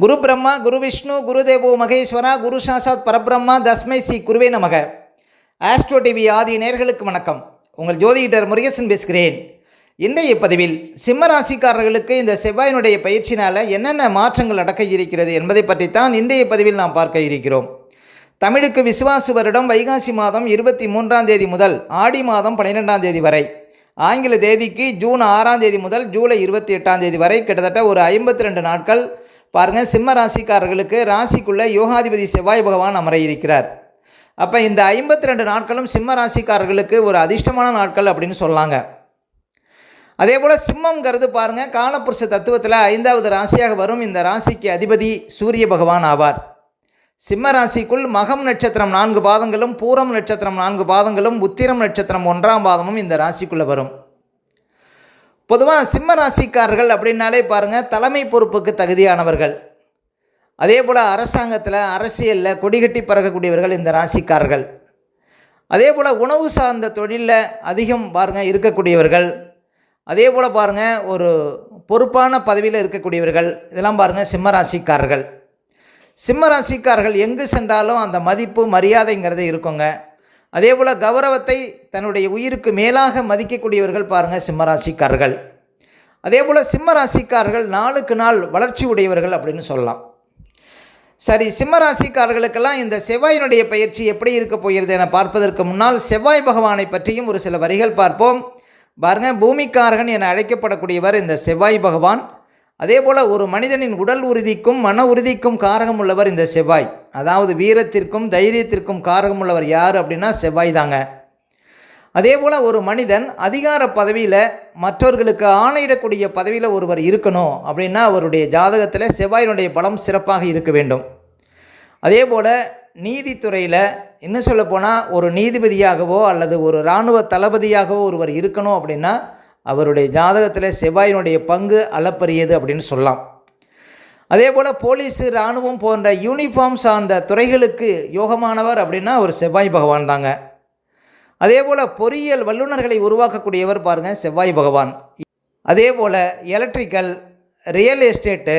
குரு பிரம்மா குரு விஷ்ணு குரு தேவோ மகேஸ்வரா குரு சாசாத் பரபிரம்மா தஸ்மை சி குருவே நமக. ஆஸ்ட்ரோ டிவி ஆதி நேர்களுக்கு வணக்கம். உங்கள் ஜோதிடர் முருகேசன் பேசுகிறேன். இன்றைய பதிவில் சிம்ம ராசிக்காரர்களுக்கு இந்த செவ்வாயினுடைய பயிற்சினால் என்னென்ன மாற்றங்கள் நடக்க இருக்கிறது என்பதை பற்றித்தான் இன்றைய பதிவில் நாம் பார்க்க இருக்கிறோம். தமிழுக்கு விசுவாசு வருடம் வைகாசி மாதம் இருபத்தி மூன்றாம் தேதி முதல் ஆடி மாதம் பன்னிரெண்டாம் தேதி வரை. ஆங்கில தேதிக்கு ஜூன் ஆறாம் தேதி முதல் ஜூலை இருபத்தி எட்டாம் தேதி வரை கிட்டத்தட்ட ஒரு ஐம்பத்தி ரெண்டு நாட்கள் பாருங்கள் சிம்ம ராசிக்காரர்களுக்கு ராசிக்குள்ளே யோகாதிபதி செவ்வாய் பகவான் அமர இருக்கிறார் அப்போ இந்த ஐம்பத்தி ரெண்டு நாட்களும் சிம்ம ராசிக்காரர்களுக்கு ஒரு அதிர்ஷ்டமான நாட்கள் அப்படின்னு சொல்லாங்க. அதே போல் சிம்மங்கிறது பாருங்கள் காலப்புருஷ தத்துவத்தில் ஐந்தாவது ராசியாக வரும். இந்த ராசிக்கு அதிபதி சூரிய பகவான் ஆவார். சிம்ம ராசிக்குள் மகம் நட்சத்திரம் நான்கு பாதங்களும் பூரம் நட்சத்திரம் நான்கு பாதங்களும் உத்திரம் நட்சத்திரம் ஒன்றாம் பாதமும் இந்த ராசிக்குள்ளே வரும். பொதுவாக சிம்ம ராசிக்காரர்கள் அப்படின்னாலே பாருங்கள் தலைமை பொறுப்புக்கு தகுதியானவர்கள். அதே போல் அரசாங்கத்தில் அரசியலில் கொடிகட்டி பறக்கக்கூடியவர்கள் இந்த ராசிக்காரர்கள். அதே போல் உணவு சார்ந்த தொழிலில் அதிகம் பாருங்கள் இருக்கக்கூடியவர்கள். அதே போல் பாருங்கள் ஒரு பொறுப்பான பதவியில் இருக்கக்கூடியவர்கள். இதெல்லாம் பாருங்கள் சிம்ம ராசிக்காரர்கள். சிம்ம ராசிக்காரர்கள் எங்கு சென்றாலும் அந்த மதிப்பு மரியாதைங்கிறது இருக்குங்க. அதே போல் கௌரவத்தை தன்னுடைய உயிருக்கு மேலாக மதிக்கக்கூடியவர்கள் பாருங்கள் சிம்மராசிக்காரர்கள். அதே போல் சிம்மராசிக்காரர்கள் நாளுக்கு நாள் வளர்ச்சி உடையவர்கள் அப்படின்னு சொல்லலாம். சரி சிம்மராசிக்காரர்களுக்கெல்லாம் இந்த செவ்வாயினுடைய பயிற்சி எப்படி இருக்க போகிறது என பார்ப்பதற்கு முன்னால் செவ்வாய் பகவானை பற்றியும் ஒரு சில வரிகள் பார்ப்போம். பாருங்க பூமிக்காரகன் என அழைக்கப்படக்கூடியவர் இந்த செவ்வாய் பகவான். அதே போல் ஒரு மனிதனின் உடல் உறுதிக்கும் மன உறுதிக்கும் காரகம் உள்ளவர் இந்த செவ்வாய். அதாவது வீரத்திற்கும் தைரியத்திற்கும் காரகம் உள்ளவர் யார் அப்படின்னா செவ்வாய் தாங்க. அதே போல் ஒரு மனிதன் அதிகார பதவியில் மற்றவர்களுக்கு ஆணையிடக்கூடிய பதவியில் ஒருவர் இருக்கணும் அப்படின்னா அவருடைய ஜாதகத்தில் செவ்வாயினுடைய பலம் சிறப்பாக இருக்க வேண்டும். அதே போல் நீதித்துறையில் என்ன சொல்லப்போனால் ஒரு நீதிபதியாகவோ அல்லது ஒரு இராணுவ தளபதியாகவோ ஒருவர் இருக்கணும் அப்படின்னா அவருடைய ஜாதகத்தில் செவ்வாயினுடைய பங்கு அளப்பரியது அப்படின்னு சொல்லலாம். அதே போல் போலீஸு இராணுவம் போன்ற யூனிஃபார்ம் சார்ந்த துறைகளுக்கு யோகமானவர் அப்படின்னா ஒரு செவ்வாய் பகவான் தாங்க. அதே போல் பொறியியல் வல்லுநர்களை உருவாக்கக்கூடியவர் பாருங்கள் செவ்வாய் பகவான். அதே போல் எலக்ட்ரிக்கல் ரியல் எஸ்டேட்டு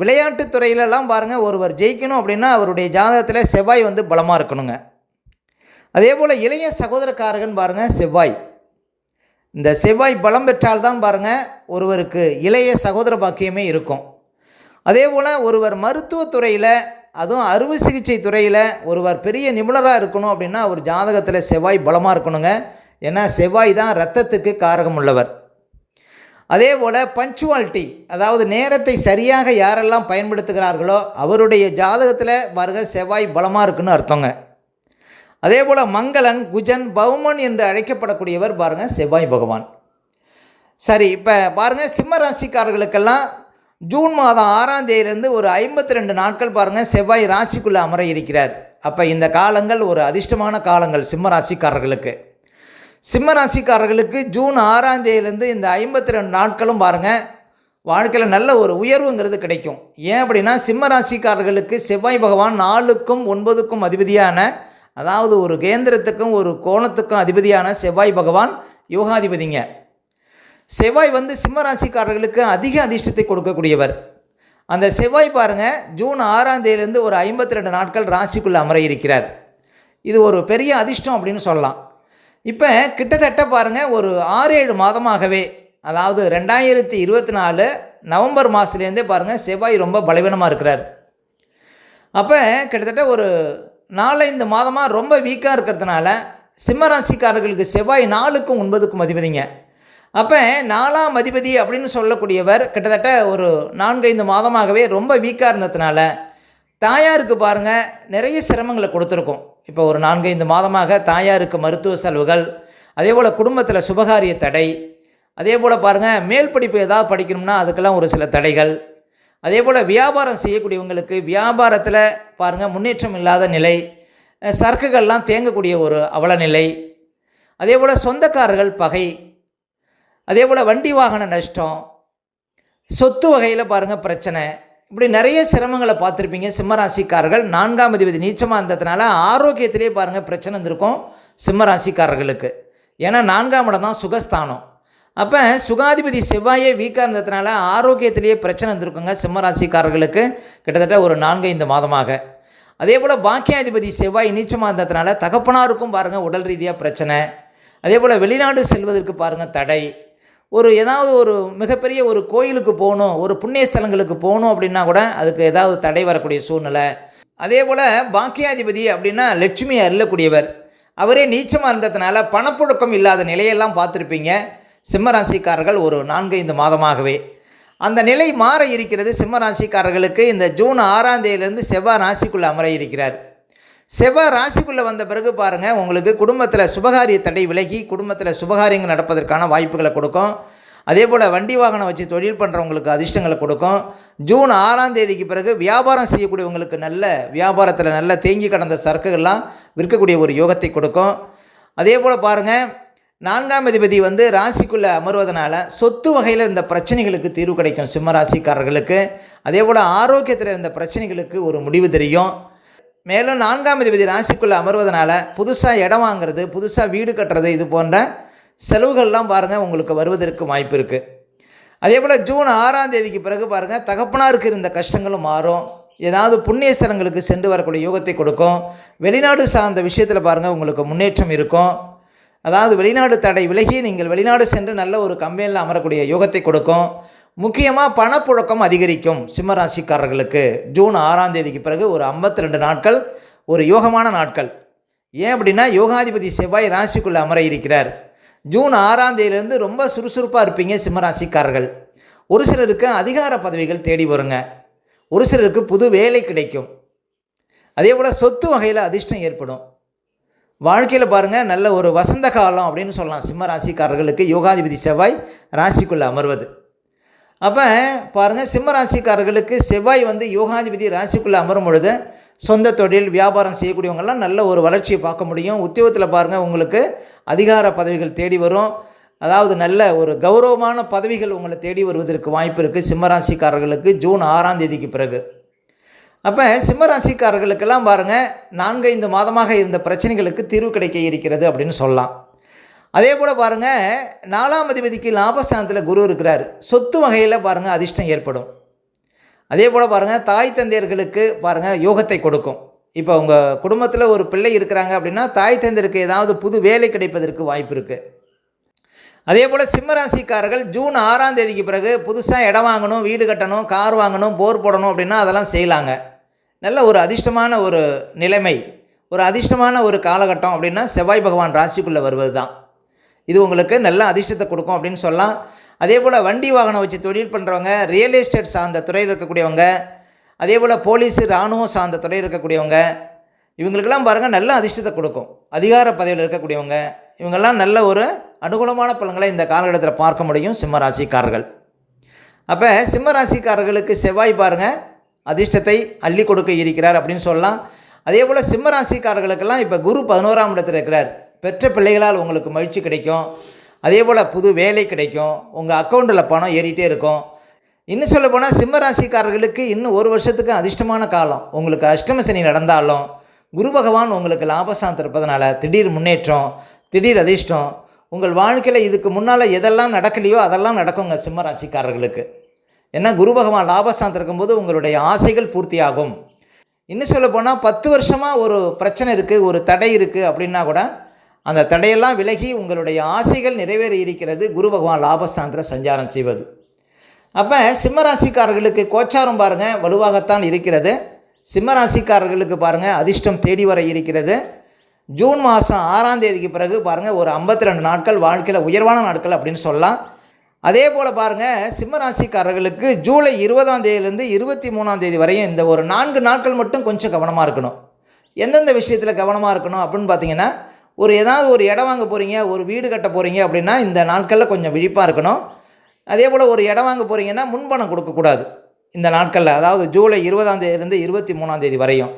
விளையாட்டு துறையிலெல்லாம் பாருங்கள் ஒருவர் ஜெயிக்கணும் அப்படின்னா அவருடைய ஜாதகத்தில் செவ்வாய் வந்து பலமாக இருக்கணுங்க. அதே போல் இளைய சகோதரக்காரகன் பாருங்கள் செவ்வாய். இந்த செவ்வாய் பலம் பெற்றால்தான் பாருங்கள் ஒருவருக்கு இளைய சகோதர பாக்கியமே இருக்கும். அதே போல் ஒருவர் மருத்துவத்துறையில் அதுவும் அறுவை சிகிச்சை துறையில் ஒருவர் பெரிய நிபுணராக இருக்கணும் அப்படின்னா அவர் ஜாதகத்தில் செவ்வாய் பலமாக இருக்கணுங்க. ஏன்னா செவ்வாய் தான் ரத்தத்துக்கு காரகம் உள்ளவர். அதே போல் பஞ்சுவாலிட்டி அதாவது நேரத்தை சரியாக யாரெல்லாம் பயன்படுத்துகிறார்களோ அவருடைய ஜாதகத்தில் பாருங்கள் செவ்வாய் பலமாக இருக்குன்னு அர்த்தங்க. அதே போல் மங்களன் குஜன் பௌமன் என்று அழைக்கப்படக்கூடியவர் பாருங்கள் செவ்வாய் பகவான். சரி இப்போ பாருங்கள் சிம்ம ராசிக்காரர்களுக்கெல்லாம் ஜூன் மாதம் ஆறாம் தேதியிலிருந்து ஒரு ஐம்பத்தி ரெண்டு நாட்கள் பாருங்கள் செவ்வாய் ராசிக்குள்ளே அமர இருக்கிறார். அப்போ இந்த காலங்கள் ஒரு அதிர்ஷ்டமான காலங்கள் சிம்ம ராசிக்காரர்களுக்கு. சிம்ம ராசிக்காரர்களுக்கு ஜூன் ஆறாம் தேதியிலேருந்து இந்த ஐம்பத்தி ரெண்டு நாட்களும் பாருங்கள் வாழ்க்கையில் நல்ல ஒரு உயர்வுங்கிறது கிடைக்கும். ஏன் அப்படின்னா சிம்ம ராசிக்காரர்களுக்கு செவ்வாய் பகவான் நாலுக்கும் ஒன்பதுக்கும் அதிபதியான அதாவது ஒரு கேந்திரத்துக்கும் ஒரு கோணத்துக்கும் அதிபதியான செவ்வாய் பகவான் யோகாதிபதிங்க. செவ்வாய் வந்து சிம்மராசிக்காரர்களுக்கு அதிக அதிர்ஷ்டத்தை கொடுக்கக்கூடியவர். அந்த செவ்வாய் பாருங்கள் ஜூன் ஆறாம் தேதியிலேருந்து ஒரு ஐம்பத்தி ரெண்டு நாட்கள் ராசிக்குள்ளே அமர இருக்கிறார். இது ஒரு பெரிய அதிர்ஷ்டம் அப்படின்னு சொல்லலாம். இப்போ கிட்டத்தட்ட பாருங்கள் ஒரு ஆறு ஏழு மாதமாகவே அதாவது ரெண்டாயிரத்தி இருபத்தி நாலு நவம்பர் மாதத்துலேருந்தே பாருங்கள் செவ்வாய் ரொம்ப பலவீனமாக இருக்கிறார். அப்போ கிட்டத்தட்ட ஒரு நாலஞ்சு மாதமாக ரொம்ப வீக்காக இருக்கிறதுனால சிம்மராசிக்காரர்களுக்கு செவ்வாய் நாலுக்கும் ஒன்பதுக்கும் அதிபதிங்க. அப்போ நாலாம் அதிபதி அப்படின்னு சொல்லக்கூடியவர் கிட்டத்தட்ட ஒரு நான்கைந்து மாதமாகவே ரொம்ப வீக்காக இருந்ததுனால தாயாருக்கு பாருங்கள் நிறைய சிரமங்களை கொடுத்துருக்கோம். இப்போ ஒரு நான்கைந்து மாதமாக தாயாருக்கு மருத்துவ செலவுகள் அதே போல் குடும்பத்தில் சுபகாரிய தடை அதே போல் பாருங்கள் மேல் படிப்பு ஏதாவது படிக்கணும்னா அதுக்கெல்லாம் ஒரு சில தடைகள் அதே போல் வியாபாரம் செய்யக்கூடியவங்களுக்கு வியாபாரத்தில் பாருங்கள் முன்னேற்றம் இல்லாத நிலை சரக்குகள்லாம் தேங்கக்கூடிய ஒரு அவல நிலை அதே போல் சொந்தக்காரர்கள் பகை அதே போல் வண்டி வாகன நஷ்டம். சொத்து வகையில் பாருங்கள் பிரச்சனை. இப்படி நிறைய சிரமங்களை பார்த்துருப்பீங்க. சிம்மராசிக்காரர்கள் நான்காம் அதிபதி நீச்சமாக இருந்ததுனால ஆரோக்கியத்திலே பாருங்கள் பிரச்சனை இருந்திருக்கும் சிம்மராசிக்காரர்களுக்கு. ஏன்னா நான்காம் இடம் தான் சுகஸ்தானம். அப்போ சுகாதிபதி செவ்வாயே வீக்காக இருந்ததுனால ஆரோக்கியத்திலேயே பிரச்சனை இருந்திருக்குங்க சிம்மராசிக்காரர்களுக்கு. கிட்டத்தட்ட ஒரு நான்கு ஐந்து மாதமாக. அதே போல் பாக்கியாதிபதி செவ்வாய் நீச்சமாக இருந்ததுனால தகப்பனாருக்கும் பாருங்கள் உடல் ரீதியாக பிரச்சனை. அதே போல் வெளிநாடு செல்வதற்கு பாருங்கள் தடை. ஒரு ஏதாவது ஒரு மிகப்பெரிய ஒரு கோயிலுக்கு போகணும் ஒரு புண்ணிய ஸ்தலங்களுக்கு போகணும் அப்படின்னா கூட அதுக்கு ஏதாவது தடை வரக்கூடிய சூழ்நிலை. அதே போல் பாக்கியாதிபதி அப்படின்னா லட்சுமி அருளக்கூடியவர். அவரே நீச்சமாக இருந்ததுனால பணப்புழக்கம் இல்லாத நிலையெல்லாம் பார்த்துருப்பீங்க. சிம்மராசிக்காரர்கள் ஒரு நான்கு ஐந்து மாதமாகவே. அந்த நிலை மாற இருக்கிறது சிம்மராசிக்காரர்களுக்கு இந்த ஜூன் ஆறாம் தேதியிலிருந்து செவ்வாய் ராசிக்குள்ளே அமர இருக்கிறார். செவ்வாய் ராசிக்குள்ளே வந்த பிறகு பாருங்கள் உங்களுக்கு குடும்பத்தில் சுபகாரிய தடை விலகி குடும்பத்தில் சுபகாரியங்கள் நடப்பதற்கான வாய்ப்புகளை கொடுக்கும். அதே போல் வண்டி வாகனம் வச்சு தொழில் பண்ணுறவங்களுக்கு அதிர்ஷ்டங்களை கொடுக்கும். ஜூன் ஆறாம் தேதிக்கு பிறகு வியாபாரம் செய்யக்கூடியவங்களுக்கு நல்ல வியாபாரத்தில் நல்ல தேங்கி கடந்த சரக்குகள்லாம் விற்கக்கூடிய ஒரு யோகத்தை கொடுக்கும். அதே போல் பாருங்கள் நான்காம் அதிபதி வந்து ராசிக்குள்ளே அமர்வதனால சொத்து வகையில் இருந்த பிரச்சனைகளுக்கு தீர்வு கிடைக்கும் சிம்ம ராசிக்காரர்களுக்கு. அதே போல் ஆரோக்கியத்தில் இருந்த பிரச்சனைகளுக்கு ஒரு முடிவு தெரியும். மேலும் நான்காம் அதிபதி ராசிக்குள்ளே அமர்வதனால புதுசாக இடம் வாங்குறது புதுசாக வீடு கட்டுறது இது போன்ற செலவுகள்லாம் பாருங்கள் உங்களுக்கு வருவதற்கு வாய்ப்பு இருக்குது அதே போல் ஜூன் ஆறாம் தேதிக்கு பிறகு பாருங்கள் தகப்பனாருக்கு இருந்த கஷ்டங்களும் மாறும். ஏதாவது புண்ணிய ஸ்தலங்களுக்கு சென்று வரக்கூடிய யோகத்தை கொடுக்கும். வெளிநாடு சார்ந்த விஷயத்தில் பாருங்கள் உங்களுக்கு முன்னேற்றம் இருக்கும். அதாவது வெளிநாடு தடை விலகி நீங்கள் வெளிநாடு சென்று நல்ல ஒரு கம்பெனியில் அமரக்கூடிய யோகத்தை கொடுக்கும். முக்கியமாக பணப்புழக்கம் அதிகரிக்கும் சிம்மராசிக்காரர்களுக்கு ஜூன் ஆறாம் தேதிக்கு பிறகு ஒரு ஐம்பத்தி ரெண்டு நாட்கள் ஒரு யோகமான நாட்கள். ஏன் அப்படின்னா யோகாதிபதி செவ்வாய் ராசிக்குள்ளே அமர இருக்கிறார் ஜூன் ஆறாம் தேதியிலேருந்து ரொம்ப சுறுசுறுப்பாக இருப்பீங்க சிம்மராசிக்காரர்கள். ஒரு சிலருக்கு அதிகார பதவிகள் தேடி வருங்க. ஒரு சிலருக்கு புது வேலை கிடைக்கும். அதே போல் சொத்து வகையில் அதிர்ஷ்டம் ஏற்படும். வாழ்க்கையில் பாருங்கள் நல்ல ஒரு வசந்த காலம் அப்படின்னு சொல்லலாம் சிம்ம ராசிக்காரர்களுக்கு யோகாதிபதி செவ்வாய் ராசிக்குள்ளே அமர்வது. அப்போ பாருங்கள் சிம்ம ராசிக்காரர்களுக்கு செவ்வாய் வந்து யோகாதிபதி ராசிக்குள்ளே அமரும் பொழுது சொந்த தொழில் வியாபாரம் செய்யக்கூடியவங்கெல்லாம் நல்ல ஒரு வளர்ச்சியை பார்க்க முடியும். உத்தியோகத்தில் பாருங்கள் உங்களுக்கு அதிகார பதவிகள் தேடி வரும். அதாவது நல்ல ஒரு கௌரவமான பதவிகள் உங்களை தேடி வருவதற்கு வாய்ப்பு இருக்குது சிம்மராசிக்காரர்களுக்கு ஜூன் ஆறாம் தேதிக்கு பிறகு. அப்போ சிம்மராசிக்காரர்களுக்கெல்லாம் பாருங்கள் நான்கைந்து மாதமாக இருந்த பிரச்சனைகளுக்கு தீர்வு கிடைக்க இருக்கிறது அப்படின்னு சொல்லலாம். அதே போல் பாருங்கள் நாலாம் அதிபதிக்கு லாபஸ்தானத்தில் குரு இருக்கிறார். சொத்து வகையில் பாருங்கள் அதிர்ஷ்டம் ஏற்படும். அதே போல் பாருங்கள் தாய் தந்தையர்களுக்கு பாருங்கள் யோகத்தை கொடுக்கும். இப்போ உங்கள் குடும்பத்தில் ஒரு பிள்ளை இருக்கிறாங்க அப்படின்னா தாய் தந்தையருக்கு ஏதாவது புது வேலை கிடைப்பதற்கு வாய்ப்பு இருக்குது அதே போல் சிம்மராசிக்காரர்கள் ஜூன் ஆறாம் தேதிக்கு பிறகு புதுசாக இடம் வாங்கணும் வீடு கட்டணும் கார் வாங்கணும் போர் போடணும் அப்படின்னா அதெல்லாம் செய்யலாங்க. நல்ல ஒரு அதிர்ஷ்டமான ஒரு நிலைமை ஒரு அதிர்ஷ்டமான ஒரு காலகட்டம் அப்படின்னா செவ்வாய் பகவான் ராசிக்குள்ளே வருவது தான் இது உங்களுக்கு நல்ல அதிர்ஷ்டத்தை கொடுக்கும் அப்படின்னு சொல்லலாம். அதே போல் வண்டி வாகனம் வச்சு தொழில் பண்ணுறவங்க ரியல் எஸ்டேட் சார்ந்த துறையில் இருக்கக்கூடியவங்க அதே போல் போலீஸு இராணுவம் சார்ந்த துறையில் இருக்கக்கூடியவங்க இவங்களுக்கெல்லாம் பாருங்கள் நல்ல அதிர்ஷ்டத்தை கொடுக்கும். அதிகார பதவியில் இருக்கக்கூடியவங்க இவங்கெல்லாம் நல்ல ஒரு அனுகூலமான பலன்களை இந்த காலகட்டத்தில் பார்க்க முடியும் சிம்ம ராசிக்காரர்கள் அப்போ சிம்ம ராசிக்காரர்களுக்கு செவ்வாய் பாருங்கள் அதிர்ஷ்டத்தை அள்ளி கொடுக்க இருக்கிறார் அப்படின்னு சொல்லலாம். அதே போல் சிம்ம ராசிக்காரர்களுக்கெல்லாம் இப்போ குரு பதினோராம் இடத்தில் இருக்கிறார். பெற்ற பிள்ளைகளால் உங்களுக்கு மகிழ்ச்சி கிடைக்கும். அதே போல் புது வேலை கிடைக்கும். உங்கள் அக்கௌண்ட்டில் பணம் ஏறிட்டே இருக்கும். இன்னும் சொல்ல போனால் சிம்ம ராசிக்காரர்களுக்கு இன்னும் ஒரு வருஷத்துக்கு அதிர்ஷ்டமான காலம். உங்களுக்கு அஷ்டம சனி நடந்தாலும் குரு பகவான் உங்களுக்கு லாபசாந்தம் இருப்பதனால திடீர் முன்னேற்றம் திடீர் அதிர்ஷ்டம் உங்கள் வாழ்க்கையில் இதுக்கு முன்னால் எதெல்லாம் நடக்கலையோ அதெல்லாம் நடக்குங்க சிம்ம ராசிக்காரர்களுக்கு. ஏன்னா குரு பகவான் லாபசாந்தம் இருக்கும்போது உங்களுடைய ஆசைகள் பூர்த்தியாகும். இன்னும் சொல்ல போனால் பத்து வருஷமாக ஒரு பிரச்சனை இருக்குது ஒரு தடை இருக்குது அப்படின்னா கூட அந்த தடையெல்லாம் விலகி உங்களுடைய ஆசைகள் நிறைவேற இருக்கிறது குரு பகவான் லாபஸ்தானத்தில் சஞ்சாரம் செய்வது. அப்போ சிம்மராசிக்காரர்களுக்கு கோச்சாரம் பாருங்கள் வலுவாகத்தான் இருக்கிறது. சிம்மராசிக்காரர்களுக்கு பாருங்கள் அதிர்ஷ்டம் தேடி வர இருக்கிறது. ஜூன் மாதம் ஆறாம் தேதிக்கு பிறகு பாருங்கள் ஒரு ஐம்பத்தி ரெண்டு நாட்கள் வாழ்க்கையில் உயர்வான நாட்கள் அப்படின்னு சொல்லலாம். அதே போல் பாருங்கள் சிம்மராசிக்காரர்களுக்கு ஜூலை இருபதாம் தேதியிலேருந்து இருபத்தி மூணாம் தேதி வரையும் இந்த ஒரு நான்கு நாட்கள் மட்டும் கொஞ்சம் கவனமாக இருக்கணும். எந்தெந்த விஷயத்தில் கவனமாக இருக்கணும் அப்படின்னு பார்த்தீங்கன்னா ஒரு ஏதாவது ஒரு இடம் வாங்க போகிறீங்க ஒரு வீடு கட்ட போகிறீங்க அப்படின்னா இந்த நாட்களில் கொஞ்சம் விழிப்பாக இருக்கணும். அதே போல் ஒரு இடம் வாங்க போகிறீங்கன்னா முன்பணம் கொடுக்கக்கூடாது இந்த நாட்களில் அதாவது ஜூலை இருபதாம் தேதியிலேருந்து இருபத்தி மூணாம் தேதி வரையும்.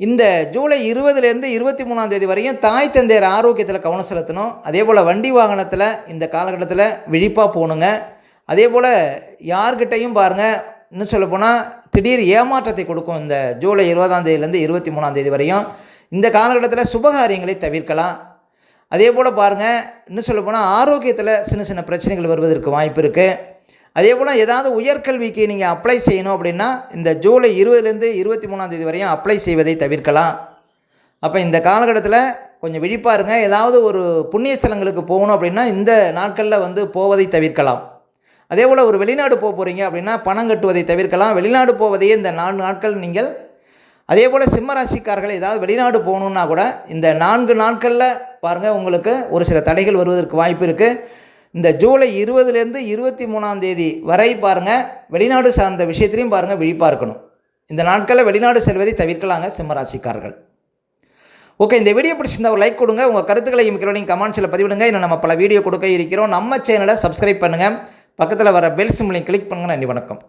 இந்த ஜூலை இருபதுலேருந்து இருபத்தி மூணாம் தேதி வரையும் தாய் தந்தையர் ஆரோக்கியத்தில் கவனம் செலுத்தணும். அதே போல் வண்டி வாகனத்தில் இந்த காலகட்டத்தில் விழிப்பாக போகணுங்க. அதே போல் யார்கிட்டையும் பாருங்கள் இன்னும் சொல்லப்போனால் திடீர் ஏமாற்றத்தை கொடுக்கும் இந்த ஜூலை இருபதாம் தேதியிலேருந்து இருபத்தி மூணாம் தேதி வரையும். இந்த காலகட்டத்தில் சுபகாரியங்களை தவிர்க்கலாம். அதே போல் பாருங்கள் இன்னும் சொல்ல போனால் ஆரோக்கியத்தில் சின்ன சின்ன பிரச்சனைகள் வருவதற்கு வாய்ப்பு இருக்குது அதே போல் ஏதாவது உயர்கல்விக்கு நீங்கள் அப்ளை செய்யணும் அப்படின்னா இந்த ஜூலை இருபதுலேருந்து இருபத்தி மூணாந்தேதி வரையும் அப்ளை செய்வதை தவிர்க்கலாம். அப்போ இந்த காலகட்டத்தில் கொஞ்சம் விழிப்பாருங்க. ஏதாவது ஒரு புண்ணிய ஸ்தலங்களுக்கு போகணும் அப்படின்னா இந்த நாட்களில் வந்து போவதை தவிர்க்கலாம். அதே போல் ஒரு வெளிநாடு போக போகிறீங்க அப்படின்னா பணம் கட்டுவதை தவிர்க்கலாம். வெளிநாடு போவதையே இந்த நாலு நாட்கள் நீங்கள் அதே போல் சிம்மராசிக்காரர்கள் ஏதாவது வெளிநாடு போகணுன்னா கூட இந்த நான்கு நாட்களில் பாருங்கள் உங்களுக்கு ஒரு சில தடைகள் வருவதற்கு வாய்ப்பு இருக்குது இந்த ஜூலை இருபதுலேருந்து இருபத்தி மூணாம் தேதி வரை பாருங்கள் வெளிநாடு சார்ந்த விஷயத்திலையும் பாருங்கள் விழிப்பாக இருக்கணும் இந்த நாட்களில் வெளிநாடு செல்வதை தவிர்க்கலாங்க சிம்மராசிக்காரர்கள். ஓகே இந்த வீடியோ பிடிச்சிருந்தா ஒரு லைக் கொடுங்க உங்கள் கருத்துக்களை மிக்கிறவனையும் கமெண்ட்ஸில் பதிவிடுங்க. இன்னும் நம்ம பல வீடியோ கொடுக்க இருக்கிறோம். நம்ம சேனலை சப்ஸ்கிரைப் பண்ணுங்கள் பக்கத்தில் வர பெல் சிம்லையும் கிளிக் பண்ணுங்க. நன்றி வணக்கம்.